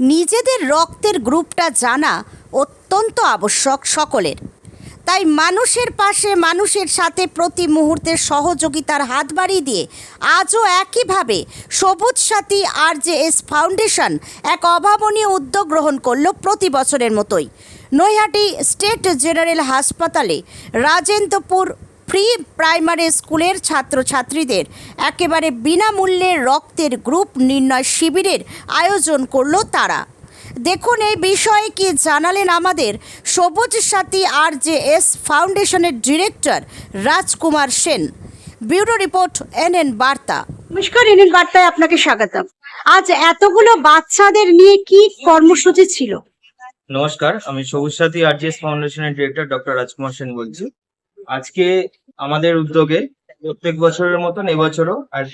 নিজেদের রক্তের গ্রুপটা জানা অত্যন্ত আবশ্যক সকলের। তাই মানুষের পাশে, মানুষের সাথে প্রতি মুহূর্তে সহযোগিতার হাত বাড়িয়ে দিয়ে আজও একইভাবে সবুজ সাথী আর জে এস ফাউন্ডেশন এক অভাবনীয় উদ্যোগ গ্রহণ করল প্রতি বছরের মতোই। নৈহাটি স্টেট জেনারেল হাসপাতালে রাজেন্দ্রপুর ফ্রি প্রাইমারি স্কুলের ছাত্রছাত্রীদের একেবারে বিনামূল্যে রক্তের গ্রুপ নির্ণয় শিবিরের আয়োজন করল তারা। দেখুন এই বিষয়ে কি জানালেন আমাদের সবুজ সাথী আর জে এস ফাউন্ডেশনের director Rajkumar Sen. Bureau report NN বার্তা। নমস্কার এনএন বার্তায় আপনাকে স্বাগতম। আজ এতগুলো বাচ্চাদের নিয়ে কি কর্মসূচি ছিল? নমস্কার আমি সবুজ সাথী আরজিএস ফাউন্ডেশনের ডিরেক্টর ডক্টর রাজকুমার সেন বলছি। আজকে আমাদের উদ্যোগে প্রত্যেক বছরের মতন এবছরও আর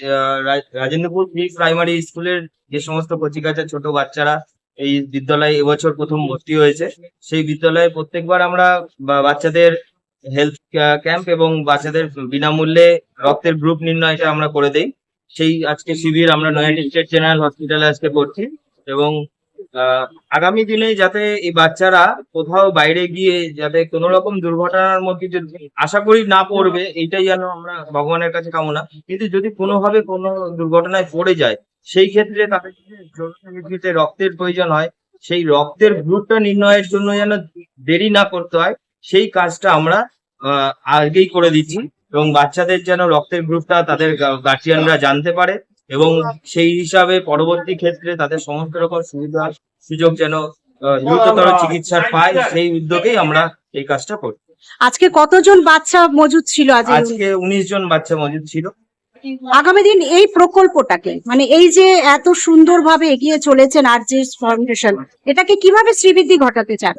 রাজেন্দ্রপুর প্রি প্রাইমারি স্কুলের যে সমস্ত কচিকাচা ছোট বাচ্চারা এই বিদ্যালয়ে এবছর প্রথম ভর্তি হয়েছে, সেই বিদ্যালয়ে প্রত্যেকবার আমরা বাচ্চাদের হেলথ ক্যাম্প এবং বাচ্চাদের বিনামূল্যে রক্তের গ্রুপ নির্ণয়টা আমরা করে দেই। সেই আজকে শিবির আমরা নয়াটি স্টেট জেনারেল হসপিটালে আজকে করছি এবং আগামী দিনে যাতে এই বাচ্চারা কোথাও বাইরে গিয়ে যাতে কোনো রকম দুর্ঘটনার মধ্যে আশা করি না পড়বে, এইটাই যেন আমরা ভগবানের কাছে কামনা। কিন্তু যদি কোনোভাবে কোনো দুর্ঘটনায় পড়ে যায়, সেই ক্ষেত্রে তাদের রক্তের প্রয়োজন হয়, সেই রক্তের গ্রুপটা নির্ণয়ের জন্য যেন দেরি না করতে হয়, সেই কাজটা আমরা আগেই করে দিচ্ছি। এবং বাচ্চাদের যেন রক্তের গ্রুপটা তাদের গার্জিয়ানরা জানতে পারে। এবং সেই হিসাবে পরবর্তী ক্ষেত্রে তাদের সমস্ত রকম সুবিধা সুযোগ যেন দ্রুততর চিকিৎসার পায় সেই উদ্যোগেই আমরা এই কাজটা করি। আজকে কতজন বাচ্চা মজুদ ছিল আজ আজকে উনিশ জন বাচ্চা মজুদ ছিল। আগামী দিন এই প্রকল্পটাকে মানে এই যে এত সুন্দরভাবে এগিয়ে চলেছেন আর যে ফাউন্ডেশন এটাকে কীভাবে শ্রীবৃদ্ধি ঘটাতে চান?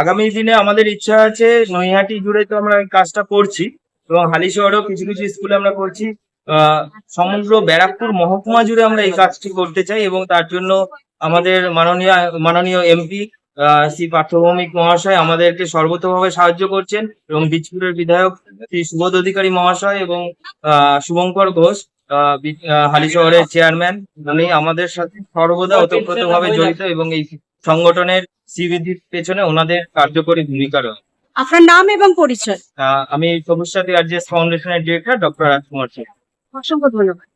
আগামী দিনে আমাদের ইচ্ছা আছে নৈহাটি জুড়ে তো আমরা এই কাজটা করছি এবং হালি শহরেও কিছু কিছু স্কুলে আমরা করছি। সমগ্র ব্যারাকপুর মহকুমা জুড়ে আমরা এই কাজটি করতে চাই এবং তার জন্য আমাদের মাননীয় মাননীয় এমপি শ্রী পার্থভৌমিক মহাশয় আমাদেরকে সর্বতভাবে সাহায্য করছেন এবং বীজপুরের বিধায়ক শ্রী সুবোধ অধিকারী মহাশয় এবং আহ, শুভঙ্কর ঘোষ আহ, বি- আহ, হালি শহরের চেয়ারম্যান উনি আমাদের সাথে সর্বদা ওতপ্রোতভাবে জড়িত এবং এই সংগঠনের শ্রীবৃদ্ধির পেছনে ওনাদের কার্যকরী ভূমিকা রয়েছে। আপনার নাম এবং পরিচয়? আমি সবুজ সাথী আরজিএস ফাউন্ডেশনের ডিরেক্টর ডক্টর রাজকুমার সিং অসংখ্য ধন্যবাদ।